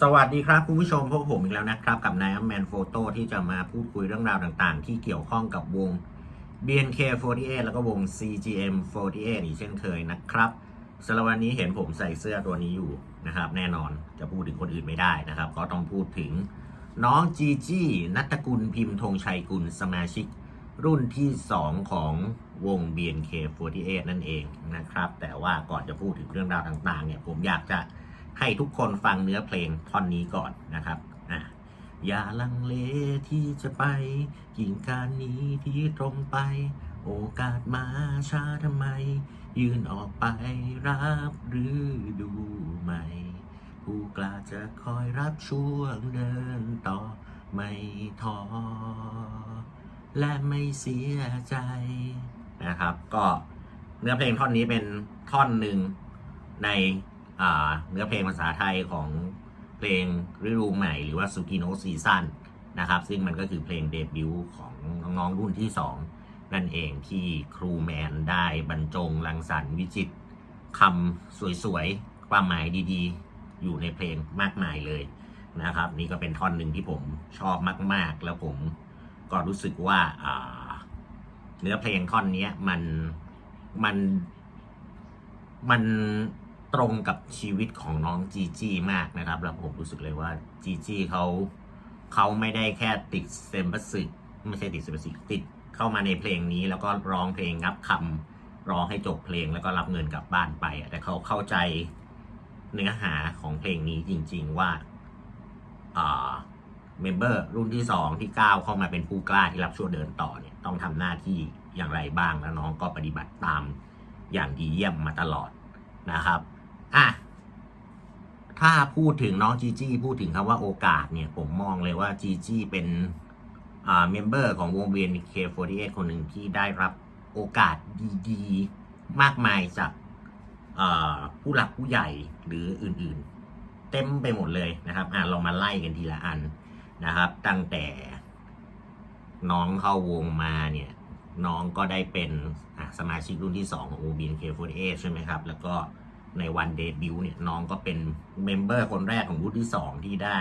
สวัสดีครับคุณผู้ชมพบผมอีกแล้วนะครับ กับนายแมนโฟโต้ที่จะมาพูดคุยเรื่องราวต่างๆ ที่เกี่ยวข้องกับวง BNK48 แล้วก็วง CGM48 อีกเช่นเคยนะครับสำหรับวันนี้เห็นผมใส่เสื้อตัวนี้อยู่นะครับ แน่นอนจะพูดถึงคนอื่นไม่ได้นะครับ ก็ต้องพูดถึงน้องจีจี้นัตกุลพิมพ์ธงชัยกุลสมาชิก รุ่นที่ 2 ของวง BNK48 นั่นเองนะครับ แต่ว่าก่อนจะพูดถึงเรื่องราวต่างๆเนี่ยผมอยากจะ ให้ทุกคนฟังเนื้อเพลงท่อนนี้ก่อนนะครับอะอย่าลังเลที่จะไปกิ่งการนี้ที่ตรงไป โอกาสมาช้าทำไม ยืนออกไปรับหรือดูใหม่ผู้กล้าจะคอยรับช่วงเดินต่อไม่ท้อและไม่เสียใจนะครับ ก็เนื้อเพลงท่อนนี้เป็นท่อนหนึ่งใน เนื้อเพลงภาษาไทยของเพลงฤดูใหม่หรือว่าสุกิโนซีซันนะครับ ซึ่งมันก็คือเพลงเดบิวต์ของน้องรุ่นที่ 2 นั่นเองที่ครูแมนได้บรรจงรังสรรค์วิจิตคำสวยๆ ความหมายดีๆ อยู่ในเพลงมากมายเลยนะครับ นี่ก็เป็นท่อนหนึ่งที่ผมชอบมากๆ แล้วผมก็รู้สึกว่าเนื้อเพลงท่อนนี้มันมันมัน ตรงกับชีวิตของน้องจีจี้มากนะครับ แล้วผมรู้สึกเลยว่าจีจี้เขาเขาไม่ได้แค่ติดเซมบัสสึไม่ใช่ติดเซมบัสสึติดเข้ามาในเพลงนี้ แล้วก็ร้องเพลงงับคำร้องให้จบเพลงแล้วก็รับเงินกลับบ้านไปแต่เขาเข้าใจเนื้อหาของเพลงนี้จริง ๆว่าเมมเบอร์รุ่นที่2ที่ก้าวเข้ามาเป็นผู้กล้าที่รับช่วงเดินต่อเนี่ยต้องทำหน้าที่อย่างไรบ้างแล้วน้องก็ปฏิบัติตามอย่างดีเยี่ยมมาตลอดนะครับ อะถ้าพูดถึงน้องจีจี้พูดถึงคำว่าโอกาสเนี่ย ผมมองเลยว่าจีจี้เป็นอ่าเมมเบอร์ของวงเวียน K48 คนหนึ่งที่ได้รับโอกาสดีๆ มากมายจากผู้หลักผู้ใหญ่หรืออื่นๆ เต็มไปหมดเลยนะครับอะเรามาไล่กันทีละอันนะครับ ตั้งแต่น้องเข้าวงมาเนี่ย น้องก็ได้เป็นสมาชิกรุ่นที่ 2 ของ o b n K48 ใช่ไหมครับ แล้วก็ ในวันเดบิวต์เนี่ยน้องก็เป็นเมมเบอร์คนแรกของรุ่นที่2ที่ได้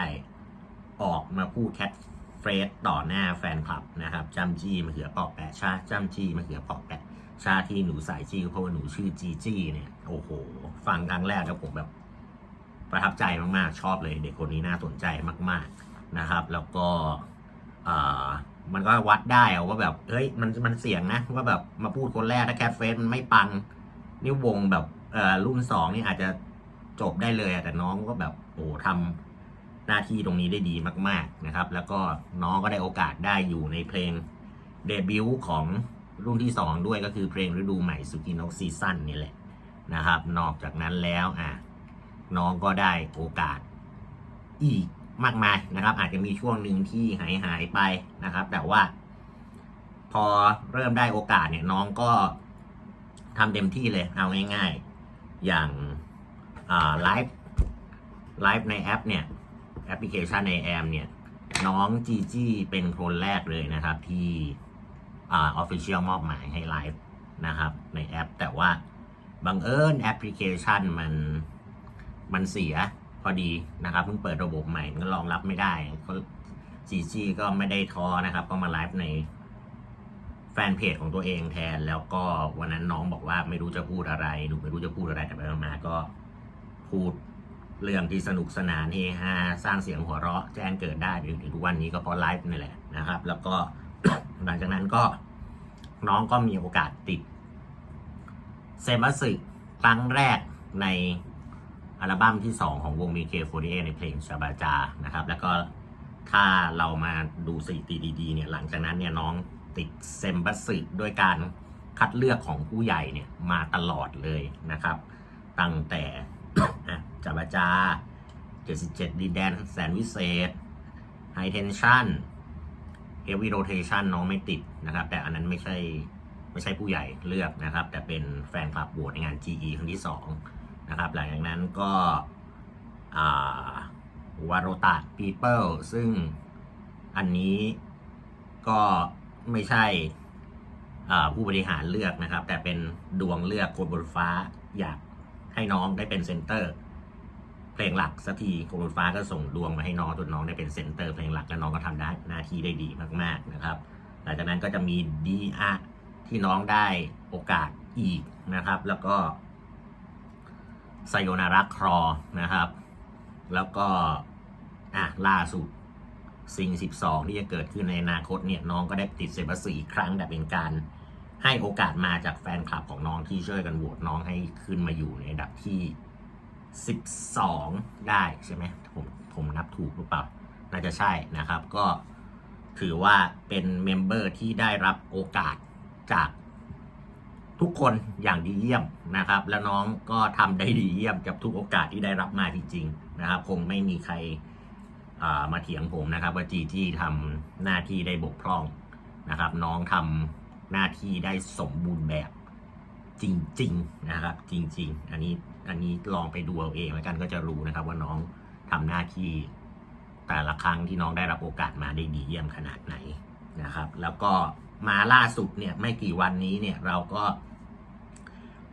ออกมาพูดแคทเฟรดต่อหน้าแฟนคลับนะครับจำจีมะเขือเปอกแปะชาจำจีมะเขือเปอกแปะชาที่หนูสายจีเพราะว่าหนูชื่อจีจีเนี่ยโอ้โห ฟังครั้งแรกแล้วผมแบบ ประทับใจมากๆ ชอบเลย เด็กคนนี้น่าสนใจมาก ๆนะครับ แล้วก็อ่ามันก็วัดได้อะว่าแบบเฮ้ยมันมันเสี่ยงนะว่าแบบมาพูดคนแรกถ้าแคทเฟสมันไม่ปังนี่วงแบบ รุ่นสองนี่อาจจะจบได้เลยแต่น้องก็แบบโอ้ทำหน้าที่ตรงนี้ได้ดีมาก ๆนะครับ แล้วก็น้องก็ได้โอกาสได้อยู่ในเพลงเดบิวต์ของรุ่นที่สองด้วยก็คือเพลงฤดูใหม่สุกินกซีซั่นนี่แหละนะครับ นอกจากนั้นแล้วอะน้องก็ได้โอกาสอีกมากมายนะครับ อาจจะมีช่วงหนึ่งที่หายหายไปนะครับ แต่ว่า พอเริ่มได้โอกาสเนี่ยน้องก็ทำเต็มที่เลยเอาง่าย ๆ อย่างไลฟ์ไลฟ์ในแอปเนี่ยแอปพลิเคชันในแอมเนี่ย น้องจีจี้เป็นคนแรกเลยนะครับ ที่ออฟฟิเชียลมอบหมายให้ไลฟ์นะครับ ในแอป แต่ว่าบังเอิญแอปพลิเคชันมันมันเสียพอดีนะครับเพิ่งเปิดระบบใหม่ก็รองรับไม่ได้ก็จีจีก็ไม่ได้ท้อนะครับ ก็มาไลฟ์ใน แฟนเพจของตัวเองแทน แล้วก็วันนั้นน้องบอกว่าไม่รู้จะพูดอะไรหนูไม่รู้จะพูดอะไรแต่ไปมาก็พูดเรื่องที่สนุกสนานเฮฮาสร้างเสียงหัวเราะแจ้งเกิดได้จนถึงทุกวันนี้ก็เพราะไลฟ์นี่แหละนะครับ แล้วก็หลังจากนั้นก็น้องก็มีโอกาสติดเซมัสึครั้งแรกในอัลบั้มที่ 2 ของวง BK48 ในเพลงชาบาจานะครับ แล้วก็ถ้าเรามาดูสถิติดีๆเนี่ยหลังจากนั้นเนี่ยน้อง ติดเซมบัสสึด้วยการคัดเลือกของผู้ใหญ่เนี่ยมาตลอดเลยนะครับ ตั้งแต่จาบาจา 77 ดินแดนแสนวิเศษ High Tension Heavy Rotation น้องไม่ติดนะครับ แต่อันนั้นไม่ใช่ไม่ใช่ผู้ใหญ่เลือกนะครับ แต่เป็นแฟนคลับโหวตในงาน GE ครั้งที่2นะครับ หลังจากนั้นก็วารโตะปีเปิลซึ่งอันนี้ก็ ไม่ใช่ผู้บริหารเลือกนะครับ แต่เป็นดวงเลือกคนบนฟ้าอยากให้น้องได้เป็นเซนเตอร์ เพลงหลักสักทีโครุฟ้าก็ส่งดวงมาให้น้องจนน้องได้เป็นเซนเตอร์เพลงหลักและน้องก็ทำได้หน้าที่ได้ดีมากๆนะครับ หลังจากนั้นก็จะมีดีอาที่น้องได้โอกาสอีกนะครับ แล้วก็ไซโยนารักครอนะครับ แล้วก็อะล่าสุด ซิง12 ที่จะเกิดขึ้นในอนาคตเนี่ยน้องก็ได้ติดเซบาสีครั้งแต่เป็นการให้โอกาสมาจากแฟนคลับของน้องที่ช่วยกันโหวตน้องให้ขึ้นมาอยู่ในอันดับที่ 12 ได้ใช่ไหมผมผมนับถูกหรือเปล่า น่าจะใช่นะครับ ก็ถือว่าเป็นเมมเบอร์ที่ได้รับโอกาสจากทุกคนอย่างดีเยี่ยมนะครับ แล้วน้องก็ทำได้ดีเยี่ยมกับทุกโอกาสที่ได้รับมาจริงๆนะครับ คงไม่มีใคร มาเถียงผมนะครับ ว่าจีจี้ทำหน้าที่ได้บกพร่องนะครับ น้องทำหน้าที่ได้สมบูรณ์แบบจริง ๆ นะครับ จริง ๆ อันนี้อันนี้ลองไปดูเอาเองแล้วกันก็จะรู้นะครับ ว่าน้องทำหน้าที่แต่ละครั้งที่น้องได้รับโอกาสมาได้ดีเยี่ยมขนาดไหนนะครับ แล้วก็มาล่าสุดเนี่ยไม่กี่วันนี้เนี่ยเราก็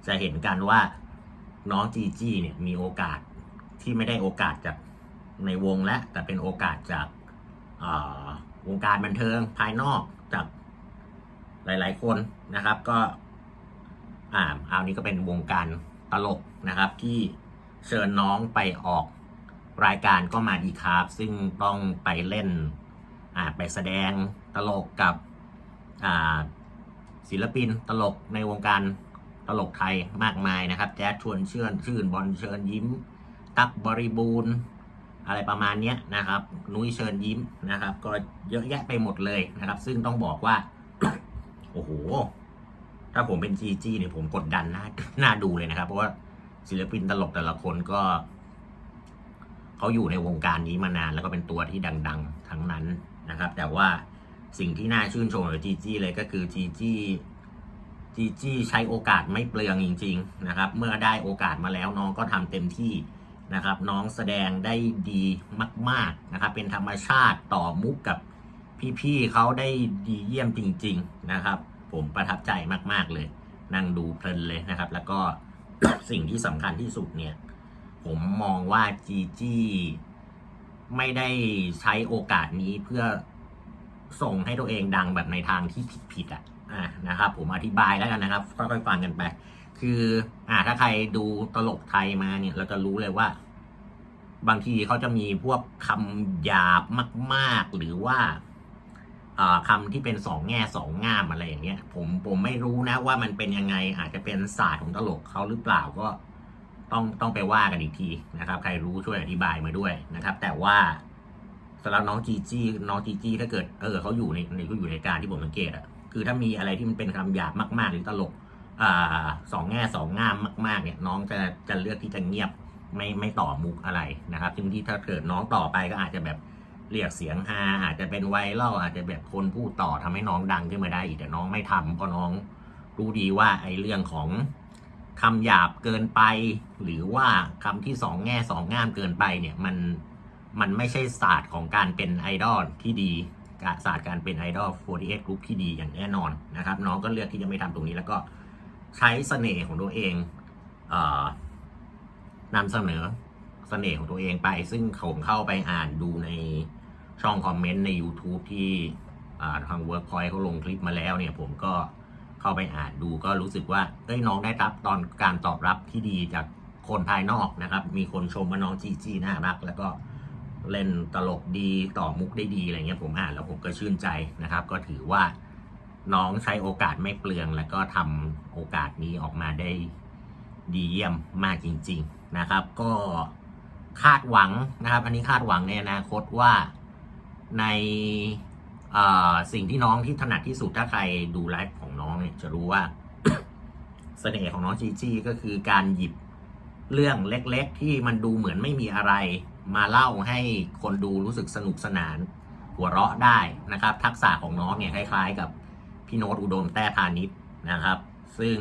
จะเห็นกันว่าน้องจีจี้เนี่ยมีโอกาสที่ไม่ได้โอกาสจาก ในวงและ แต่เป็นโอกาสจากวงการบันเทิงภายนอกจากหลาย ๆ คนนะครับ ก็อ่าเอานี้ก็เป็นวงการตลกนะครับ ที่เชิญน้องไปออกรายการก็มาดีครับ ซึ่งต้องไปเล่นอ่าไปแสดงตลกกับอ่าศิลปินตลกในวงการตลกไทยมากมายนะครับ แจ๊ดชวนเชื่อนชื่นบอลเชิญยิ้ม ตักบริบูรณ์ อะไรประมาณนี้นะครับ นุ้ยเชิญยิ้มนะครับ ก็เยอะแยะไปหมดเลยนะครับ ซึ่งต้องบอกว่า โอ้โห ถ้าผมเป็นจีจีเนี่ยผมกดดันน่าน่าดูเลยนะครับ เพราะว่าศิลปินตลกแต่ละคนก็เขาอยู่ในวงการนี้มานาน แล้วก็เป็นตัวที่ดัง ๆ ทั้งนั้นนะครับ แต่ว่าสิ่งที่น่าชื่นชมของจีจี้เลยก็คือจีจี้จีจี้ใช้โอกาสไม่เปลืองจริง ๆ นะครับ เมื่อได้โอกาสมาแล้วน้องก็ทำเต็มที่ นะครับ น้องแสดงได้ดีมาก ๆนะครับ เป็นธรรมชาติต่อมุกกับพี่ๆเขาได้ดีเยี่ยมจริง ๆนะครับ ผมประทับใจมากๆเลย นั่งดูเพลินเลยนะครับ แล้วก็สิ่งที่สำคัญที่สุดเนี่ย ผมมองว่าจีจี้ไม่ได้ใช้โอกาสนี้เพื่อส่งให้ตัวเองดังแบบในทางที่ผิดๆอะอะนะครับ ผมอธิบายแล้วกันนะครับ ค่อยๆฟังกันไป คืออ่าถ้าใครดูตลกไทยมาเนี่ย เราจะรู้เลยว่า บางทีเขาจะมีพวกคำหยาบมาก ๆ หรือว่าอ่าคำที่เป็นสองแง่สองง่ามอะไรอย่างเงี้ย ผมผมไม่รู้นะว่ามันเป็นยังไงอาจจะเป็นศาสตร์ของตลกเขาหรือเปล่าก็ต้องต้องไปว่ากันอีกทีนะครับ ใครรู้ช่วยอธิบายมาด้วยนะครับ แต่ว่าสำหรับน้องจีจี้น้องจีจี้ถ้าเกิดเออเขาอยู่ในในเขาอยู่ในการที่ผมสังเกตอะคือถ้ามีอะไรที่มันเป็นคำหยาบมาก ๆ หรือตลก สองแง่สองง่ามมากๆเนี่ยน้องจะจะเลือกที่จะเงียบไม่ไม่ต่อมุกอะไรนะครับซึ่งที่ถ้าเกิดน้องต่อไปก็อาจจะแบบเรียกเสียงฮาอาจจะเป็นไวรัลอาจจะแบบคนพูดต่อทำให้น้องดังขึ้นมาได้อีกแต่น้องไม่ทำเพราะน้องรู้ดีว่าไอ้เรื่องของคำหยาบเกินไป หรือว่าคำที่สองแง่สองง่ามเกินไปเนี่ยมันมันไม่ใช่ศาสตร์ของการเป็นไอดอลที่ดีศาสตร์การเป็นไอดอล48 Group ที่ดีอย่างแน่นอนนะครับ น้องก็เลือกที่จะไม่ทำตรงนี้แล้วก็ ใช้เสน่ห์ของตัวเองเอ่อนำเสนอเสน่ห์ของตัวเองไป ซึ่งผมเข้าไปอ่านดูในช่องคอมเมนต์ใน YouTube ที่อ่าทาง Workpoint เขาลงคลิปมาแล้วเนี่ย ผมก็เข้าไปอ่านดูก็รู้สึกว่าเอ้ยน้องได้รับตอนการตอบรับที่ดีจากคนภายนอกนะครับ มีคนชมว่าน้องจีจีน่ารัก แล้วก็เล่นตลกดีต่อมุกได้ดีอะไรเงี้ยผมอ่านแล้วผมก็ชื่นใจนะครับ ก็ถือว่า น้องใช้โอกาสไม่เปลือง แล้วก็ทำโอกาสนี้ออกมาได้ดีเยี่ยมมากจริง ๆนะครับ ก็คาดหวังนะครับ อันนี้คาดหวังในอนาคตว่าในสิ่งที่น้องที่ถนัดที่สุดถ้าใครดูไลฟ์ของน้องเนี่ยจะรู้ว่าเสน่ห์ของน้องจีจี้ก็คือการหยิบเรื่องเล็กๆ ที่มันดูเหมือนไม่มีอะไร มาเล่าให้คนดูรู้สึกสนุกสนาน หัวเราะได้นะครับ ทักษะของน้องเนี่ยคล้าย ๆ กับ พี่โน้ตอุดมแต้พาณิชย์นะครับ ซึ่ง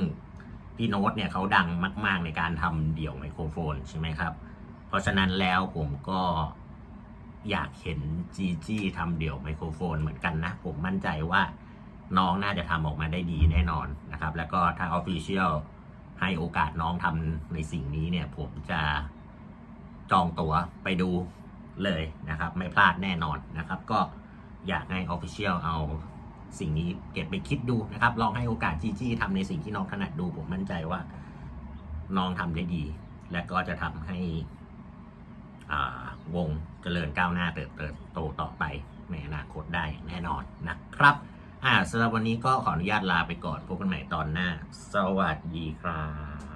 พี่โน้ตเนี่ยเขาดังมาก ๆ ในการทำเดี่ยวไมโครโฟนใช่ไหมครับ เพราะฉะนั้นแล้วผมก็อยากเห็นจีจี้ทำเดี่ยวไมโครโฟนเหมือนกันนะ ผมมั่นใจว่าน้องน่าจะทำออกมาได้ดีแน่นอนนะครับ แล้วก็ถ้าออฟฟิเชียลให้โอกาสน้องทำในสิ่งนี้เนี่ย ผมจะจองตั๋วไปดูเลยนะครับ ไม่พลาดแน่นอนนะครับ ก็อยากให้ Official เอา สิ่งนี้เก็บไปคิดดูนะครับ ลองให้โอกาสจีจี้ทำในสิ่งที่น้องถนัดดู ผมมั่นใจว่าน้องทำได้ดี และก็จะทำให้วงเจริญก้าวหน้าเติบโตต่อไปในอนาคตได้แน่นอนนะครับอ่าสำหรับวันนี้ก็ขออนุญาตลาไปก่อนพบกันใหม่ตอนหน้า สวัสดีครับ